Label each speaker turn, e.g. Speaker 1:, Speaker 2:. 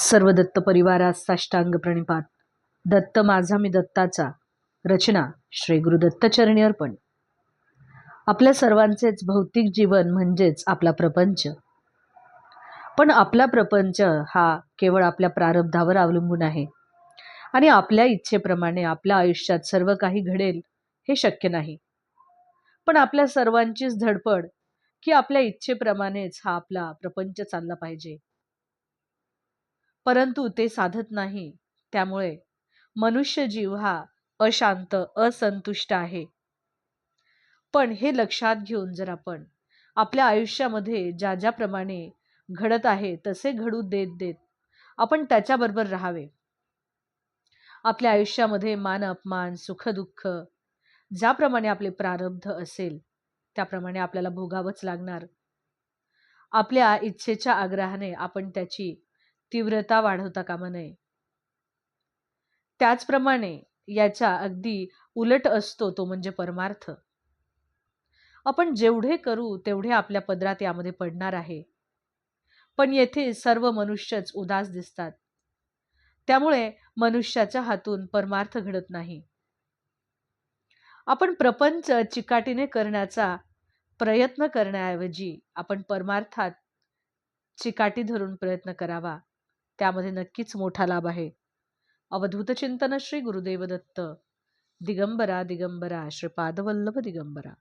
Speaker 1: सर्व दत्त परिवारास साष्टांग प्रणिपात. दत्त माझा मी दत्ताचा. रचना श्री गुरुदत्त चरणी अर्पण. आपल्या सर्वांचेच भौतिक जीवन म्हणजेच आपला प्रपंच. पण आपला प्रपंच हा केवळ आपल्या प्रारब्धावर अवलंबून आहे. आणि आपल्या इच्छेप्रमाणे आपल्या आयुष्यात सर्व काही घडेल हे शक्य नाही. पण आपल्या सर्वांचीच धडपड की आपल्या इच्छेप्रमाणेच हा आपला प्रपंच चालला पाहिजे. परंतु ते साधत नाही. त्यामुळे मनुष्य जीव हा अशांत असंतुष्ट आहे. पण हे लक्षात घेऊन जर आपण आपल्या आयुष्यामध्ये ज्या ज्याप्रमाणे घडत आहे तसे घडू देत देत आपण त्याच्याबरोबर राहावे. आपल्या आयुष्यामध्ये मान अपमान सुखदुःख ज्याप्रमाणे आपले प्रारब्ध असेल त्याप्रमाणे आपल्याला भोगावंच लागणार. आपल्या इच्छेच्या आग्रहाने आपण त्याची तीव्रता वाढवता कामा नये. त्याचप्रमाणे याच्या अगदी उलट असतो तो म्हणजे परमार्थ. आपण जेवढे करू तेवढे आपल्या पदरात यामध्ये पडणार आहे. पण येथे सर्व मनुष्यच उदास दिसतात. त्यामुळे मनुष्याच्या हातून परमार्थ घडत नाही. आपण प्रपंच चिकाटीने करण्याचा प्रयत्न करण्याऐवजी आपण परमार्थात चिकाटी धरून प्रयत्न करावा. त्यामध्ये नक्कीच मोठा लाभ आहे. अवधूत चिंतन श्री गुरुदेव दत्त दिगंबरा दिगंबरा श्रीपादवल्लभ दिगंबरा.